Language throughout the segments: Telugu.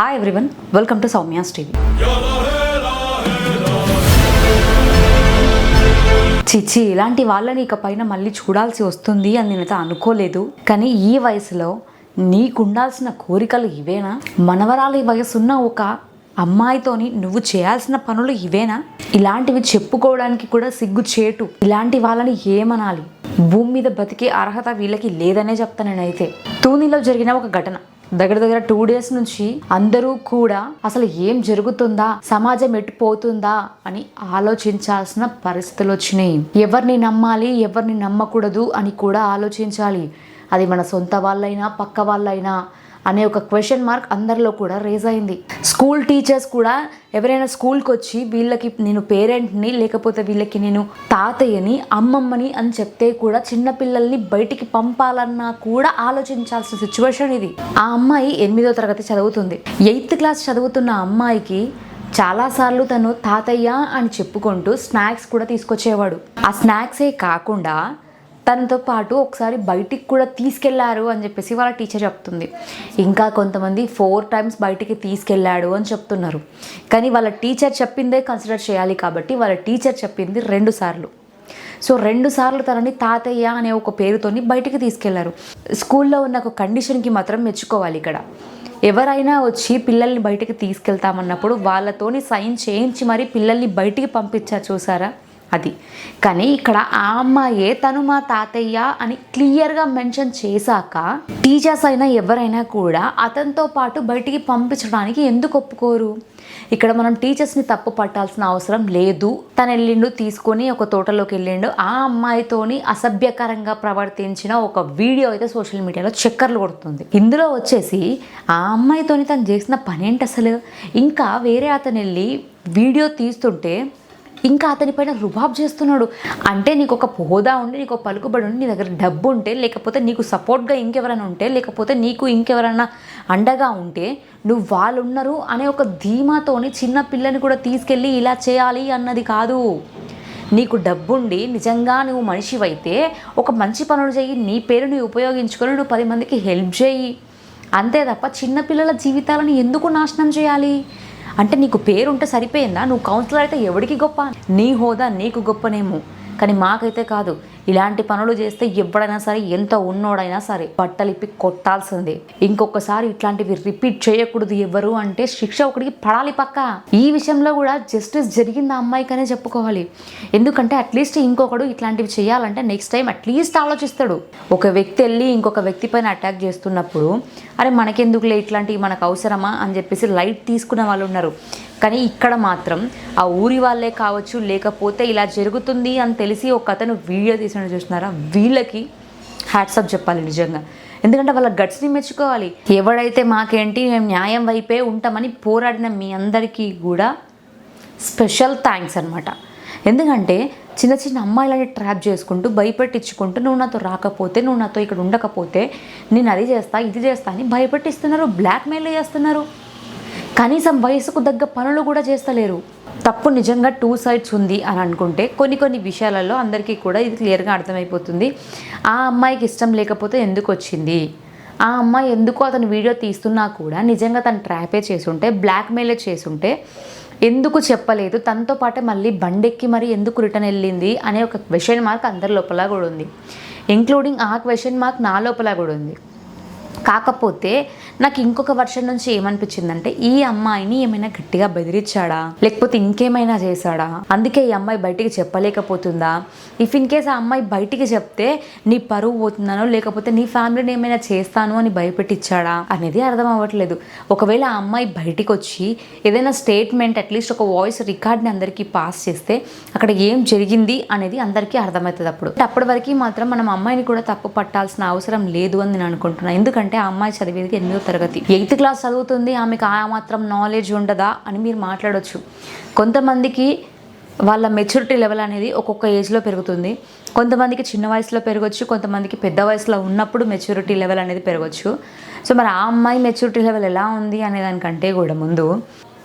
Hi everyone welcome to Soumya's TV చిచి ఇలాంటి వాళ్ళని ఇక పైన మళ్ళీ చూడాల్సి వస్తుంది అని నేనైతే అనుకోలేదు. కానీ ఈ వయసులో నీకుండాల్సిన కోరికలు ఇవేనా? మనవరాలి వయసున్న ఒక అమ్మాయితోని నువ్వు చేయాల్సిన పనులు ఇవేనా? ఇలాంటివి చెప్పుకోవడానికి కూడా సిగ్గు చేటు. ఇలాంటి వాళ్ళని ఏమనాలి? భూమి మీద బతికే అర్హత వీళ్ళకి లేదనే చెప్తా నేనైతే. తూనిలో జరిగిన ఒక ఘటన. దగ్గర దగ్గర టూ డేస్ నుంచి అందరూ కూడా అసలు ఏం జరుగుతుందా? సమాజం ఎట్టుపోతుందా అని ఆలోచించాల్సిన పరిస్థితులు వచ్చినాయి. ఎవరిని నమ్మాలి ఎవరిని నమ్మకూడదు అని కూడా ఆలోచించాలి. అది మన సొంత వాళ్ళైనా పక్క వాళ్ళైనా. అనే ఒక క్వశ్చన్ మార్క్ అందరిలో కూడా రేజ్ అయింది. స్కూల్ టీచర్స్ కూడా ఎవరైనా స్కూల్కి వచ్చి వీళ్ళకి నేను పేరెంట్ని లేకపోతే వీళ్ళకి నేను తాతయ్యని అమ్మమ్మని అని చెప్తే కూడా చిన్నపిల్లల్ని బయటికి పంపాలన్నా కూడా ఆలోచించాల్సిన సిచ్యువేషన్ ఇది. ఆ అమ్మాయి ఎనిమిదో తరగతి చదువుతుంది. ఎయిత్ క్లాస్ చదువుతున్న అమ్మాయికి చాలాసార్లు తను తాతయ్య అని చెప్పుకుంటూ స్నాక్స్ కూడా తీసుకొచ్చేవాడు. ఆ స్నాక్సే కాకుండా తనతో పాటు ఒకసారి బయటికి కూడా తీసుకెళ్ళారు అని చెప్పేసి వాళ్ళ టీచర్ చెప్తుంది. ఇంకా కొంతమంది ఫోర్ టైమ్స్ బయటికి తీసుకెళ్ళాడు అని చెప్తున్నారు. కానీ వాళ్ళ టీచర్ చెప్పిందే కన్సిడర్ చేయాలి కాబట్టి వాళ్ళ టీచర్ చెప్పింది రెండు సార్లు. సో రెండు సార్లు తనని తాతయ్య అనే ఒక పేరుతోని బయటికి తీసుకెళ్ళారు. స్కూల్లో ఉన్న ఒక కండిషన్కి మాత్రం మెచ్చుకోవాలి ఇక్కడ. ఎవరైనా వచ్చి పిల్లల్ని బయటికి తీసుకెళ్తామన్నప్పుడు వాళ్ళతోని సైన్ చేయించి మరి పిల్లల్ని బయటికి పంపించారు చూసారా? అది. కానీ ఇక్కడ ఆ అమ్మాయే తను మా తాతయ్య అని క్లియర్గా మెన్షన్ చేశాక టీచర్స్ అయినా ఎవరైనా కూడా అతనితో పాటు బయటికి పంపించడానికి ఎందుకు ఒప్పుకోరు? ఇక్కడ మనం టీచర్స్ని తప్పు పట్టాల్సిన అవసరం లేదు. తను వెళ్ళిండు తీసుకొని ఒక తోటలోకి వెళ్ళిండు. ఆ అమ్మాయితోని అసభ్యకరంగా ప్రవర్తించిన ఒక వీడియో అయితే సోషల్ మీడియాలో చక్కర్లు కొడుతుంది. ఇందులో వచ్చేసి ఆ అమ్మాయితోని తను చేసిన పని ఏంటి అసలు? ఇంకా వేరే అతను వెళ్ళి వీడియో తీస్తుంటే ఇంకా అతని పైన రుబాబ్ చేస్తున్నాడు. అంటే నీకు ఒక హోదా ఉండి నీకు ఒక పలుకుబడి ఉండి నీ దగ్గర డబ్బు ఉంటే లేకపోతే నీకు సపోర్ట్గా ఇంకెవరైనా ఉంటే లేకపోతే నీకు ఇంకెవరైనా అండగా ఉంటే నువ్వు వాళ్ళు ఉన్నారు అనే ఒక ధీమాతోని చిన్న పిల్లని కూడా తీసుకెళ్ళి ఇలా చేయాలి అన్నది కాదు. నీకు డబ్బుండి నిజంగా నువ్వు మనిషివైతే ఒక మంచి పనులు చేయి నీ పేరుని ఉపయోగించుకొని నువ్వు పది మందికి హెల్ప్ చేయి అంతే తప్ప చిన్నపిల్లల జీవితాలను ఎందుకు నాశనం చేయాలి? అంటే నీకు పేరుంటే సరిపోయిందా? నువ్వు కౌన్సిలర్ అయితే ఎవడికి గొప్ప? నీ హోదా నీకు గొప్పనేమో. కానీ మాకైతే కాదు. ఇలాంటి పనులు చేస్తే ఎవడైనా సరే ఎంత ఉన్నోడైనా సరే బట్టలిప్పి కొట్టాల్సిందే. ఇంకొకసారి ఇట్లాంటివి రిపీట్ చేయకూడదు ఎవరు అంటే శిక్ష ఒకటికి పడాలి పక్క. ఈ విషయంలో కూడా జస్టిస్ జరిగింది ఆ అమ్మాయికనే చెప్పుకోవాలి. ఎందుకంటే అట్లీస్ట్ ఇంకొకడు ఇట్లాంటివి చేయాలంటే నెక్స్ట్ టైం అట్లీస్ట్ ఆలోచిస్తాడు. ఒక వ్యక్తి వెళ్ళి ఇంకొక వ్యక్తి పైన అటాక్ చేస్తున్నప్పుడు అరే మనకెందుకులే ఇట్లాంటివి మనకు అవసరమా? అని చెప్పేసి లైట్ తీసుకునే వాళ్ళు ఉన్నారు. కానీ ఇక్కడ మాత్రం ఆ ఊరి వాళ్ళే కావచ్చు లేకపోతే ఇలా జరుగుతుంది అని తెలిసి ఒక అతను వీడియో తీసిన చూస్తున్నారా? వీళ్ళకి హ్యాట్సప్ చెప్పాలి నిజంగా. ఎందుకంటే వాళ్ళ గట్స్ని మెచ్చుకోవాలి. ఎవడైతే మాకేంటి మేము న్యాయం వైపే ఉంటామని పోరాడిన మీ అందరికీ కూడా స్పెషల్ థ్యాంక్స్ అనమాట ఎందుకంటే చిన్న చిన్న అమ్మాయిలని ట్రాప్ చేసుకుంటూ భయపెట్టించుకుంటూ నువ్వు నాతో రాకపోతే నువ్వు నాతో ఇక్కడ ఉండకపోతే నేను అది చేస్తా ఇది చేస్తా అని భయపెట్టిస్తున్నారు బ్లాక్మెయిల్ చేస్తున్నారు. కనీసం వయసుకు తగ్గ పనులు కూడా చేస్తలేరు. తప్పు నిజంగా టూ సైడ్స్ ఉంది అని అనుకుంటే కొన్ని కొన్ని విషయాలలో అందరికీ కూడా ఇది క్లియర్గా అర్థమైపోతుంది. ఆ అమ్మాయికి ఇష్టం లేకపోతే ఎందుకు వచ్చింది? ఆ అమ్మాయి ఎందుకు అతను వీడియో తీస్తున్నా కూడా నిజంగా తను ట్రాపే చేసుంటే బ్లాక్మెయిలే చేసుంటే ఎందుకు చెప్పలేదు? తనతో పాటే మళ్ళీ బండెక్కి మరి ఎందుకు రిటర్న్ వెళ్ళింది అనే ఒక క్వశ్చన్ మార్క్ అందరి లోపల కూడా ఉంది. ఇంక్లూడింగ్ ఆ క్వశ్చన్ మార్క్ నా లోపల కూడా ఉంది. కాకపోతే నాకు ఇంకొక వర్షన్ నుంచి ఏమనిపించిందంటే ఈ అమ్మాయిని ఏమైనా గట్టిగా బెదిరించాడా? లేకపోతే ఇంకేమైనా చేశాడా? అందుకే ఈ అమ్మాయి బయటికి చెప్పలేకపోతుందా? ఇఫ్ ఇన్ కేస్ ఆ అమ్మాయి బయటికి చెప్తే నీ పరువు పోతున్నానో లేకపోతే నీ ఫ్యామిలీని ఏమైనా చేస్తాను అని భయపెట్టించాడా అనేది అర్థం అవ్వట్లేదు. ఒకవేళ ఆ అమ్మాయి బయటికి వచ్చి ఏదైనా స్టేట్మెంట్ అట్లీస్ట్ ఒక వాయిస్ రికార్డ్ని అందరికీ పాస్ చేస్తే అక్కడ ఏం జరిగింది అనేది అందరికీ అర్థమవుతుంది అప్పుడు. అప్పటి వరకు మాత్రం మనం అమ్మాయిని కూడా తప్పు పట్టాల్సిన అవసరం లేదు అని నేను అనుకుంటున్నాను ఎందుకంటే ఆ అమ్మాయి చదివేది ఎనిమిదో తరగతి. ఎయిత్ క్లాస్ చదువుతుంది ఆమెకు ఆ మాత్రం నాలెడ్జ్ ఉండదా అని మీరు మాట్లాడవచ్చు కొంతమందికి వాళ్ళ మెచ్యూరిటీ లెవెల్ అనేది ఒక్కొక్క ఏజ్లో పెరుగుతుంది. కొంతమందికి చిన్న వయసులో పెరగచ్చు కొంతమందికి పెద్ద వయసులో ఉన్నప్పుడు మెచ్యూరిటీ లెవెల్ అనేది పెరగచ్చు. సో మరి ఆ అమ్మాయి మెచ్యూరిటీ లెవెల్ ఎలా ఉంది అనే దానికంటే కూడా ముందు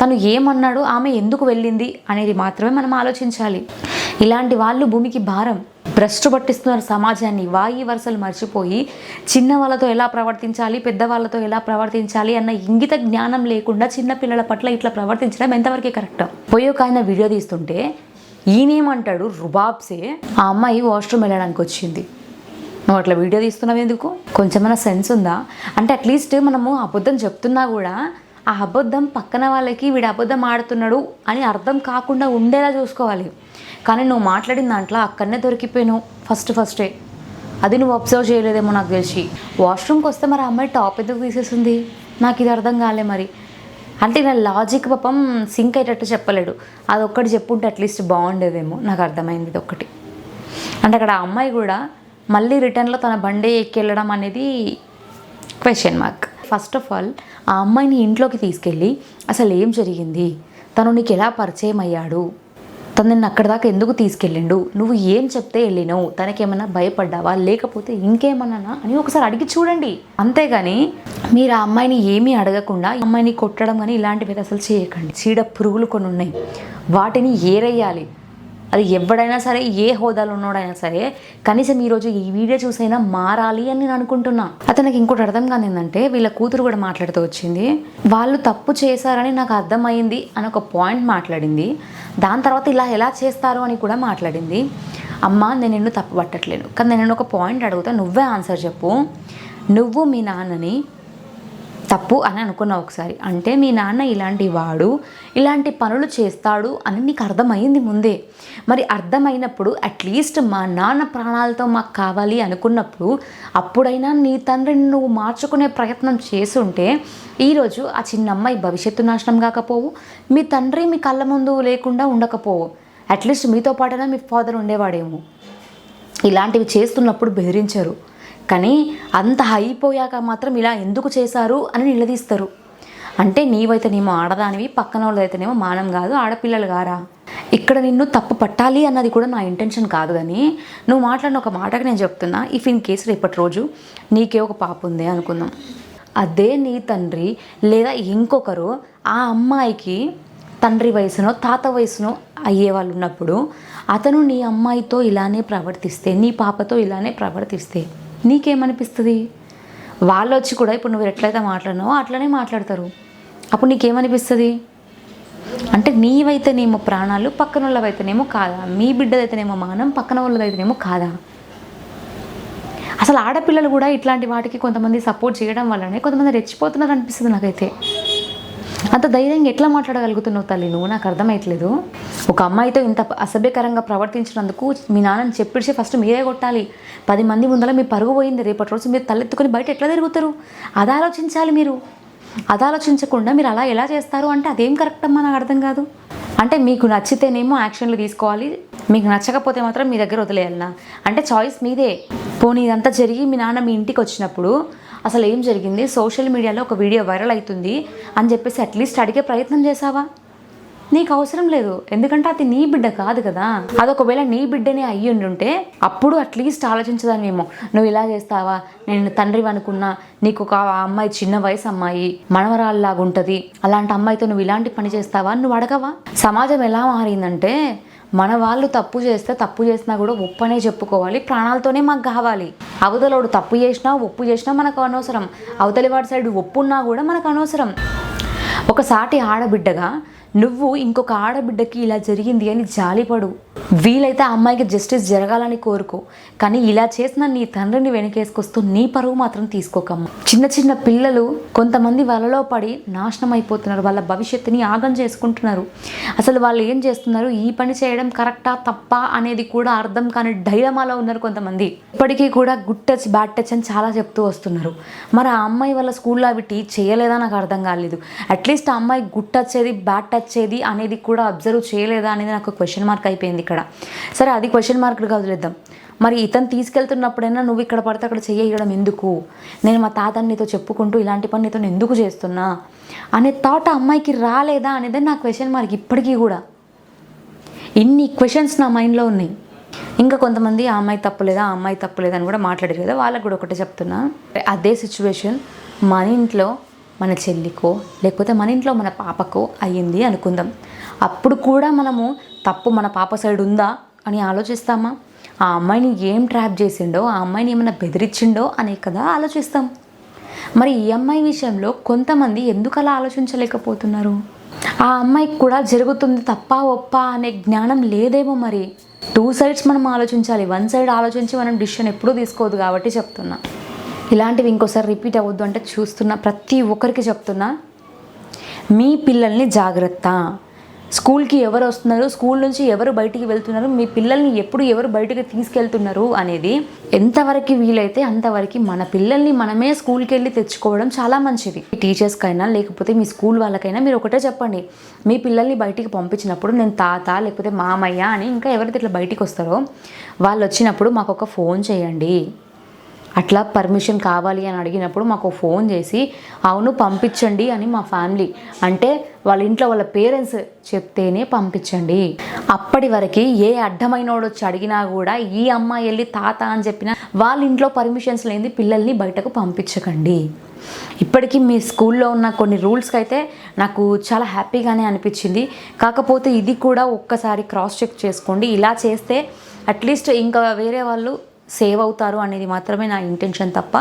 తను ఏమన్నాడు ఆమె ఎందుకు వెళ్ళింది అనేది మాత్రమే మనం ఆలోచించాలి. ఇలాంటి వాళ్ళు భూమికి భారం. భ్రష్టు పట్టిస్తున్నారు సమాజాన్ని. వాయి వరుసలు మర్చిపోయి చిన్న వాళ్ళతో ఎలా ప్రవర్తించాలి పెద్దవాళ్ళతో ఎలా ప్రవర్తించాలి అన్న ఇంగిత జ్ఞానం లేకుండా చిన్నపిల్లల పట్ల ఇట్లా ప్రవర్తించడం ఎంతవరకే కరెక్ట్? పోయి ఒక ఆయన వీడియో తీస్తుంటే ఈయనేమంటాడు? రుబాబ్సే. ఆ అమ్మాయి వాష్రూమ్ వెళ్ళడానికి వచ్చింది. నువ్వు అట్లా వీడియో తీస్తున్నావు ఎందుకు? కొంచెమైనా సెన్స్ ఉందా? అంటే అట్లీస్ట్ మనము అబద్ధం చెప్తున్నా కూడా ఆ అబద్ధం పక్కన వాళ్ళకి వీడు అబద్ధం ఆడుతున్నాడు అని అర్థం కాకుండా ఉండేలా చూసుకోవాలి. కానీ నువ్వు మాట్లాడిన దాంట్లో అక్కడనే దొరికిపోయాను ఫస్ట్ ఫస్టే అది నువ్వు అబ్జర్వ్ చేయలేదేమో నాకు తెలిసి. వాష్రూమ్కి వస్తే మరి ఆ అమ్మాయి టాప్ ఎందుకు తీసేసింది? నాకు ఇది అర్థం కాలే మరి. అంటే నా లాజిక్ పాపం సింక్ అయ్యేటట్టు చెప్పలేడు. అది ఒక్కటి చెప్పుంటే అట్లీస్ట్ బాగుండేదేమో. నాకు అర్థమైంది ఇది ఒకటి అంటే అక్కడ ఆ అమ్మాయి కూడా మళ్ళీ రిటర్న్లో తన బండే ఎక్కెళ్ళడం అనేది question mark first of all ఆ అమ్మాయిని ఇంట్లోకి తీసుకెళ్ళి అసలు ఏం జరిగింది? తను నీకు ఎలా పరిచయం అయ్యాడు? తను నిన్ను అక్కడి దాకా ఎందుకు తీసుకెళ్ళిండు? నువ్వు ఏం చెప్తే వెళ్ళినావు? తనకేమన్నా భయపడ్డావా? లేకపోతే ఇంకేమన్నా అని ఒకసారి అడిగి చూడండి. అంతేగాని మీరు ఆ అమ్మాయిని ఏమీ అడగకుండా అమ్మాయిని కొట్టడం కానీ ఇలాంటివి అసలు చేయకండి. చీడ పురుగులు కొన్ని ఉన్నాయి. వాటిని ఏరేయాలి. అది ఎవడైనా సరే ఏ హోదాలో ఉన్నాడైనా సరే కనీసం ఈరోజు ఈ వీడియో చూసైనా మారాలి అని నేను అనుకుంటున్నా. అతనికి ఇంకోటి అర్థం కాని ఏంటంటే వీళ్ళ కూతురు కూడా మాట్లాడుతూ వచ్చింది వాళ్ళు తప్పు చేశారని నాకు అర్థమైంది అని ఒక పాయింట్ మాట్లాడింది. దాని తర్వాత ఇలా ఎలా చేస్తారు అని కూడా మాట్లాడింది. అమ్మ నేను నిన్ను తప్పు పట్టట్లేను కానీ నేను ఒక పాయింట్ అడుగుతా నువ్వే ఆన్సర్ చెప్పు. నువ్వు మీ నాన్నని తప్పు అని అనుకున్నావు ఒకసారి. అంటే మీ నాన్న ఇలాంటి వాడు ఇలాంటి పనులు చేస్తాడు అని నీకు అర్థమైంది ముందే. మరి అర్థమైనప్పుడు అట్లీస్ట్ మా నాన్న ప్రాణాలతో మాకు కావాలి అనుకున్నప్పుడు అప్పుడైనా నీ తండ్రిని నువ్వు మార్చుకునే ప్రయత్నం చేసుంటే ఈరోజు ఆ చిన్న అమ్మాయి భవిష్యత్తు నాశనం కాకపోవు మీ తండ్రి మీ కళ్ళ ముందు లేకుండా ఉండకపోవు. అట్లీస్ట్ మీతో పాటైనా మీ ఫాదర్ ఉండేవాడేమో. ఇలాంటివి చేస్తున్నప్పుడు బెదిరించరు. కానీ అంత అయిపోయాక మాత్రం ఇలా ఎందుకు చేశారు అని నిలదీస్తారు. అంటే నీవైతేనేమో ఆడదానివి పక్కన వాళ్ళైతేనేమో మానం కాదు ఆడపిల్లలు గారా. ఇక్కడ నిన్ను తప్పు పట్టాలి అన్నది కూడా నా ఇంటెన్షన్ కాదు కానీ నువ్వు మాట్లాడిన ఒక మాటకి నేను చెప్తున్నా. ఇఫ్ ఇన్ కేసు రేపటి రోజు నీకే ఒక పాప ఉంది అనుకుందాం. అదే నీ తండ్రి లేదా ఇంకొకరు ఆ అమ్మాయికి తండ్రి వయసునో తాత వయసునో అయ్యే వాళ్ళు ఉన్నప్పుడు అతను నీ అమ్మాయితో ఇలానే ప్రవర్తిస్తే నీ పాపతో ఇలానే ప్రవర్తిస్తే నీకేమనిపిస్తుంది? వాళ్ళు వచ్చి కూడా ఇప్పుడు నువ్వు ఎట్లయితే మాట్లాడినావో అట్లనే మాట్లాడతారు. అప్పుడు నీకేమనిపిస్తుంది? అంటే నీవైతేనేమో ప్రాణాలు పక్కన వాళ్ళవైతేనేమో కాదా? మీ బిడ్డదైతేనేమో మానం పక్కన వాళ్ళదైతేనేమో కాదా? అసలు ఆడపిల్లలు కూడా ఇట్లాంటి వాటికి కొంతమంది సపోర్ట్ చేయడం వల్లనే కొంతమంది రెచ్చిపోతున్నారు అనిపిస్తుంది నాకైతే. అంత ధైర్యంగా ఎట్లా మాట్లాడగలుగుతున్నావు తల్లి నువ్వు? నాకు అర్థమయట్లేదు ఒక అమ్మాయితో ఇంత అసభ్యకరంగా ప్రవర్తించినందుకు మీ నాన్నని చెప్పిడిచి ఫస్ట్ మీరే కొట్టాలి. పది మంది ముందర మీ పరుగు పోయింది. రేపటి రోజు మీరు తలెత్తుకొని బయట ఎట్లా తిరుగుతారు? అది ఆలోచించాలి మీరు. అది ఆలోచించకుండా మీరు అలా ఎలా చేస్తారు అంటే అదేం కరెక్ట్ అమ్మా? నాకు అర్థం కాదు. అంటే మీకు నచ్చితేనేమో యాక్షన్లు తీసుకోవాలి. మీకు నచ్చకపోతే మాత్రం మీ దగ్గర వదిలేయాలనా అంటే చాయిస్ మీదే. పోనీ ఇదంతా జరిగి మీ నాన్న మీ ఇంటికి వచ్చినప్పుడు అసలు ఏం జరిగింది? సోషల్ మీడియాలో ఒక వీడియో వైరల్ అవుతుంది అని చెప్పేసి అట్లీస్ట్ అడిగే ప్రయత్నం చేసావా నీకు అవసరం లేదు. ఎందుకంటే అది నీ బిడ్డ కాదు కదా. అది ఒకవేళ నీ బిడ్డనే అయ్యి ఉండుంటే అప్పుడు అట్లీస్ట్ ఆలోచించదానివేమో. నువ్వు ఇలా చేస్తావా? నేను తండ్రి అనుకున్నా నీకు ఒక అమ్మాయి చిన్న వయసు అమ్మాయి మనవరాల్లాగా ఉంటుంది. అలాంటి అమ్మాయితో నువ్వు ఇలాంటి పని చేస్తావా నువ్వు అడగవా? సమాజం ఎలా మారిందంటే మన వాళ్ళు తప్పు చేస్తే తప్పు చేసినా కూడా ఒప్పనే చెప్పుకోవాలి ప్రాణాలతోనే మాకు కావాలి. అవతలోడు తప్పు చేసినా ఒప్పు చేసినా మనకు అనవసరం. అవతలి వాడి సైడ్ ఒప్పున్నా కూడా మనకు అనవసరం. ఒక సాటి ఆడబిడ్డగా నువ్వు ఇంకొక ఆడబిడ్డకి ఇలా జరిగింది అని జాలిపడు. వీలైతే ఆ అమ్మాయికి జస్టిస్ జరగాలని కోరుకో. కానీ ఇలా చేసిన నీ తండ్రిని వెనకేసుకొస్తూ నీ పరువు మాత్రం తీసుకోకమ్మ. చిన్న చిన్న పిల్లలు కొంతమంది వలలో పడి నాశనం అయిపోతున్నారు వాళ్ళ భవిష్యత్తుని ఆగం చేసుకుంటున్నారు. అసలు వాళ్ళు ఏం చేస్తున్నారు? ఈ పని చేయడం కరెక్టా? తప్పా? అనేది కూడా అర్థం కాని డైలమాలో ఉన్నారు కొంతమంది. ఇప్పటికీ కూడా గుడ్ టచ్ బ్యాడ్ టచ్ అని చాలా చెప్తూ వస్తున్నారు. మరి ఆ అమ్మాయి వాళ్ళ స్కూల్లో అవి టీచ్ చేయలేదా? నాకు అర్థం కాలేదు. అట్లీస్ట్ ఆ అమ్మాయి గుడ్ టచ్ ఏది బ్యాడ్ టచ్ వచ్చేది అనేది కూడా అబ్జర్వ్ చేయలేదా అనేది నాకు క్వశ్చన్ మార్క్ అయిపోయింది ఇక్కడ. సరే అది క్వశ్చన్ మార్క్గా వదిలేద్దాం. మరి ఇతను తీసుకెళ్తున్నప్పుడైనా నువ్వు ఇక్కడ పడితే అక్కడ చేయడం ఎందుకు? నేను మా తాతని నీతో చెప్పుకుంటూ ఇలాంటి పని నీతో ఎందుకు చేస్తున్నా? అనే థాట్ అమ్మాయికి రాలేదా అనేది నా క్వశ్చన్ మార్క్ ఇప్పటికీ కూడా. ఇన్ని క్వశ్చన్స్ నా మైండ్లో ఉన్నాయి. ఇంకా కొంతమంది ఆ అమ్మాయి తప్పులేదా ఆ అమ్మాయి తప్పులేదా అని కూడా మాట్లాడారు కదా వాళ్ళకి కూడా ఒకటే చెప్తున్నా. అదే సిచ్యువేషన్ మన ఇంట్లో మన చెల్లికో లేకపోతే మన ఇంట్లో మన పాపకో అయ్యింది అనుకుందాం. అప్పుడు కూడా మనము తప్పు మన పాప సైడ్ ఉందా అని ఆలోచిస్తామా? ఆ అమ్మాయిని ఏం ట్రాప్ చేసిండో ఆ అమ్మాయిని ఏమైనా బెదిరించిండో అనే కదా ఆలోచిస్తాం. మరి ఈ అమ్మాయి విషయంలో కొంతమంది ఎందుకు అలా ఆలోచించలేకపోతున్నారు? ఆ అమ్మాయికి కూడా జరుగుతుంది తప్ప ఒప్ప అనే జ్ఞానం లేదేమో మరి. టూ సైడ్స్ మనం ఆలోచించాలి. వన్ సైడ్ ఆలోచించి మనం డిసిషన్ ఎప్పుడూ తీసుకోవద్దు కాబట్టి చెప్తున్నా. ఇలాంటివి ఇంకోసారి రిపీట్ అవ్వద్దు అంటే చూస్తున్నా ప్రతి ఒక్కరికి చెప్తున్నా మీ పిల్లల్ని జాగ్రత్త. స్కూల్కి ఎవరు వస్తున్నారు స్కూల్ నుంచి ఎవరు బయటికి వెళ్తున్నారు మీ పిల్లల్ని ఎప్పుడు ఎవరు బయటికి తీసుకెళ్తున్నారు అనేది ఎంతవరకు వీలైతే అంతవరకు మన పిల్లల్ని మనమే స్కూల్కి వెళ్ళి తెచ్చుకోవడం చాలా మంచిది. టీచర్స్కైనా లేకపోతే మీ స్కూల్ వాళ్ళకైనా మీరు ఒకటే చెప్పండి. మీ పిల్లల్ని బయటికి పంపించినప్పుడు నేను తాత లేకపోతే మామయ్య అని ఇంకా ఎవరైతే ఇట్లా బయటికి వస్తారో వాళ్ళు వచ్చినప్పుడు మాకు ఒక ఫోన్ చేయండి. అట్లా పర్మిషన్ కావాలి అని అడిగినప్పుడు మాకు ఫోన్ చేసి అవును పంపించండి అని మా ఫ్యామిలీ అంటే వాళ్ళ ఇంట్లో వాళ్ళ పేరెంట్స్ చెప్తేనే పంపించండి. అప్పటి వరకు ఏ అడ్డమైనోడు వచ్చి అడిగినా కూడా ఈ అమ్మాయి వెళ్ళి తాత అని చెప్పిన వాళ్ళ ఇంట్లో పర్మిషన్స్ లేని పిల్లల్ని బయటకు పంపించకండి. ఇప్పటికీ మీ స్కూల్లో ఉన్న కొన్ని రూల్స్కి అయితే నాకు చాలా హ్యాపీగానే అనిపించింది. కాకపోతే ఇది కూడా ఒక్కసారి క్రాస్ చెక్ చేసుకోండి. ఇలా చేస్తే అట్లీస్ట్ ఇంకా వేరే వాళ్ళు సేవ్ అవుతారు అనేది మాత్రమే నా ఇంటెన్షన్ తప్ప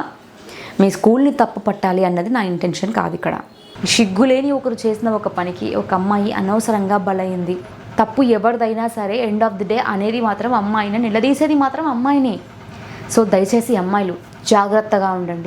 మీ స్కూల్ని తప్పు పట్టాలి అన్నది నా ఇంటెన్షన్ కాదు ఇక్కడ. సిగ్గులేని ఒకరు చేసిన ఒక పనికి ఒక అమ్మాయి అనవసరంగా బలైంది. తప్పు ఎవరిదైనా సరే ఎండ్ ఆఫ్ ది డే అనేది మాత్రం అమ్మాయిని నిలదీసేది మాత్రం అమ్మాయిని. సో దయచేసి అమ్మాయిలు జాగ్రత్తగా ఉండండి.